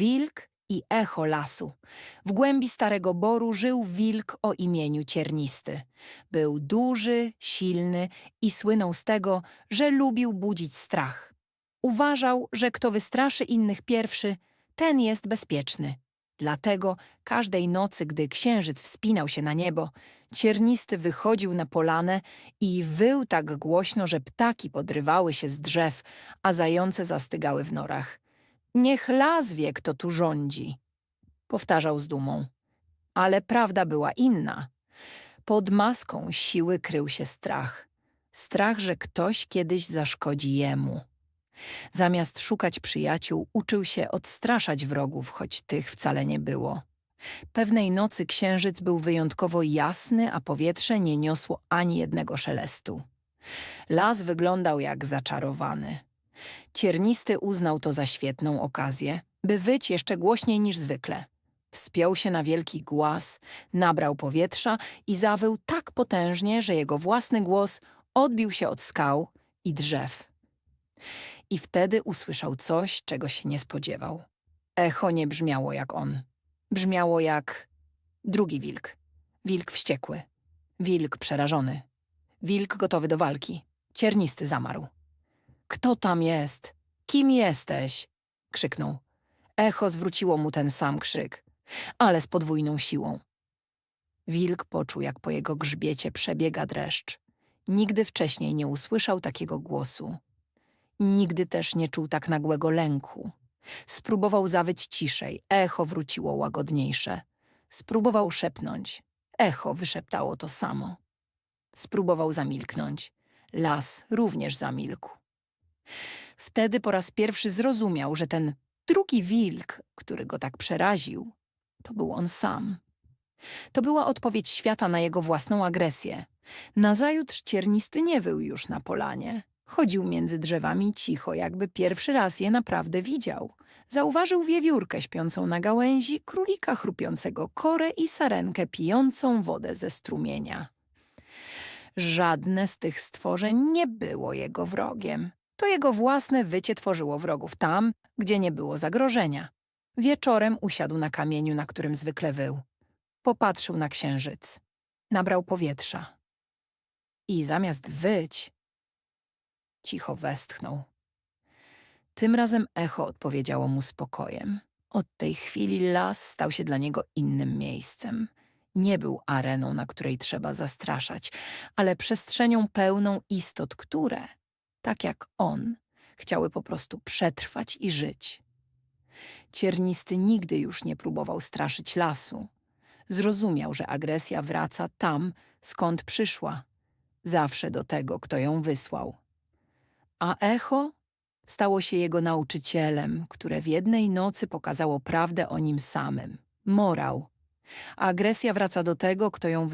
wilk i echo lasu. W głębi starego boru żył wilk o imieniu Ciernisty. Był duży, silny i słynął z tego, że lubił budzić strach. Uważał, że kto wystraszy innych pierwszy, ten jest bezpieczny. Dlatego każdej nocy, gdy księżyc wspinał się na niebo, Ciernisty wychodził na polanę i wył tak głośno, że ptaki podrywały się z drzew, a zające zastygały w norach. Niech las wie, kto tu rządzi, powtarzał z dumą. Ale prawda była inna. Pod maską siły krył się strach. Strach, że ktoś kiedyś zaszkodzi jemu. Zamiast szukać przyjaciół, uczył się odstraszać wrogów, choć tych wcale nie było. Pewnej nocy księżyc był wyjątkowo jasny, a powietrze nie niosło ani jednego szelestu. Las wyglądał jak zaczarowany. Ciernisty uznał to za świetną okazję, by wyć jeszcze głośniej niż zwykle. Wspiął się na wielki głaz, nabrał powietrza i zawył tak potężnie, że jego własny głos odbił się od skał i drzew. I wtedy usłyszał coś, czego się nie spodziewał. Echo nie brzmiało jak on. Brzmiało jak drugi wilk. Wilk wściekły. Wilk przerażony. Wilk gotowy do walki. Ciernisty zamarł. Kto tam jest? Kim jesteś? krzyknął. Echo zwróciło mu ten sam krzyk, ale z podwójną siłą. Wilk poczuł, jak po jego grzbiecie przebiega dreszcz. Nigdy wcześniej nie usłyszał takiego głosu. Nigdy też nie czuł tak nagłego lęku. Spróbował zawyć ciszej, echo wróciło łagodniejsze. Spróbował szepnąć, echo wyszeptało to samo. Spróbował zamilknąć, las również zamilkł. Wtedy po raz pierwszy zrozumiał, że ten drugi wilk, który go tak przeraził, to był on sam. To była odpowiedź świata na jego własną agresję. Nazajutrz ciernisty nie wył już na polanie. Chodził między drzewami cicho, jakby pierwszy raz je naprawdę widział. Zauważył wiewiórkę śpiącą na gałęzi, królika chrupiącego korę i sarenkę pijącą wodę ze strumienia. Żadne z tych stworzeń nie było jego wrogiem. To jego własne wycie tworzyło wrogów tam, gdzie nie było zagrożenia. Wieczorem usiadł na kamieniu, na którym zwykle wył. Popatrzył na księżyc. Nabrał powietrza. I zamiast wyć, cicho westchnął. Tym razem echo odpowiedziało mu spokojem. Od tej chwili las stał się dla niego innym miejscem. Nie był areną, na której trzeba zastraszać, ale przestrzenią pełną istot, które, tak jak on, chciały po prostu przetrwać i żyć. Ciernisty nigdy już nie próbował straszyć lasu. Zrozumiał, że agresja wraca tam, skąd przyszła, zawsze do tego, kto ją wysłał. A echo stało się jego nauczycielem, które w jednej nocy pokazało prawdę o nim samym. Morał. Agresja wraca do tego, kto ją wysłał.